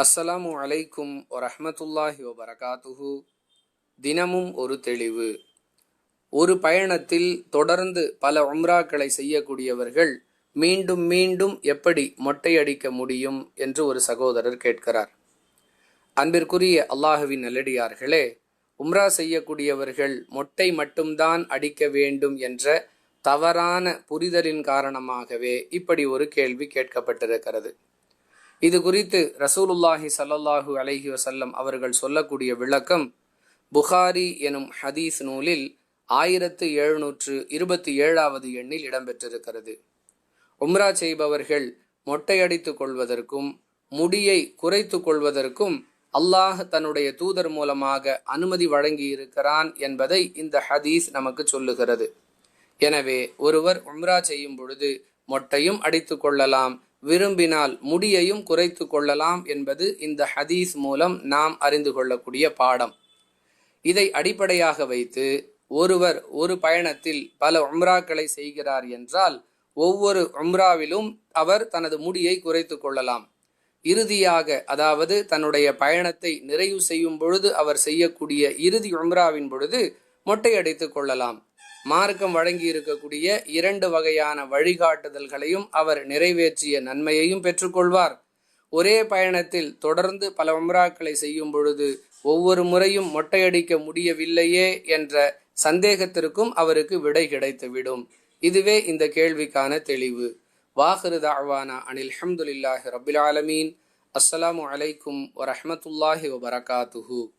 அஸ்ஸலாமு அலைக்கும் வரஹ்மத்துல்லாஹி வபரகாத்துஹு. தினமும் ஒரு தெளிவு. ஒரு பயணத்தில் தொடர்ந்து பல உம்ராக்களை செய்யக்கூடியவர்கள் மீண்டும் மீண்டும் எப்படி மொட்டையடிக்க முடியும் என்று ஒரு சகோதரர் கேட்கிறார். அன்பிற்குரிய அல்லாஹுவின் நல்லடியார்களே உம்ரா செய்யக்கூடியவர்கள் மொட்டை மட்டும்தான் அடிக்க வேண்டும் என்ற தவறான புரிதலின் காரணமாகவே இப்படி ஒரு கேள்வி கேட்கப்பட்டிருக்கிறது. இது குறித்து ரசூலுல்லாஹி சல்லல்லாஹு அலஹி வசல்லம் அவர்கள் சொல்லக்கூடிய விளக்கம் புகாரி எனும் ஹதீஸ் நூலில் ஆயிரத்து எழுநூற்று இருபத்தி ஏழாவது எண்ணில் இடம்பெற்றிருக்கிறது. உம்ரா செய்பவர்கள் மொட்டையடித்துக் கொள்வதற்கும் முடியை குறைத்து கொள்வதற்கும் அல்லாஹ் தன்னுடைய தூதர் மூலமாக அனுமதி வழங்கியிருக்கிறான் என்பதை இந்த ஹதீஸ் நமக்கு சொல்லுகிறது. எனவே ஒருவர் உம்ரா செய்யும் பொழுது மொட்டையும் அடித்து கொள்ளலாம் விரும்பினால் முடியையும் குறைத்து கொள்ளலாம் என்பது இந்த ஹதீஸ் மூலம் நாம் அறிந்து கொள்ளக்கூடிய பாடம். இதை அடிப்படையாக வைத்து ஒருவர் ஒரு பயணத்தில் பல உம்ராக்களை செய்கிறார் என்றால் ஒவ்வொரு உம்ராவிலும் அவர் தனது முடியை குறைத்து கொள்ளலாம். இறுதியாக அதாவது தன்னுடைய பயணத்தை நிறைவு செய்யும் பொழுது அவர் செய்யக்கூடிய இறுதி உம்ராவின் பொழுது மொட்டையடித்து கொள்ளலாம். மார்க்கம் வழங்கி இருக்கக்கூடிய இரண்டு வகையான வழிகாட்டுதல்களையும் அவர் நிறைவேற்றிய நன்மையையும் பெற்றுக்கொள்வார். ஒரே பயணத்தில் தொடர்ந்து பல உம்ராக்களை செய்யும் பொழுது ஒவ்வொரு முறையும் மொட்டையடிக்க முடியவில்லையே என்ற சந்தேகத்திற்கும் அவருக்கு விடை கிடைத்துவிடும். இதுவே இந்த கேள்விக்கான தெளிவு. வாஹிரு தாழ்வானா அனில் அஹமதுல்லாஹி ரபில் ஆலமீன். அஸ்ஸலாமு அலைக்கும் வரஹமத்துல்லாஹி வபரகாத்துஹூ.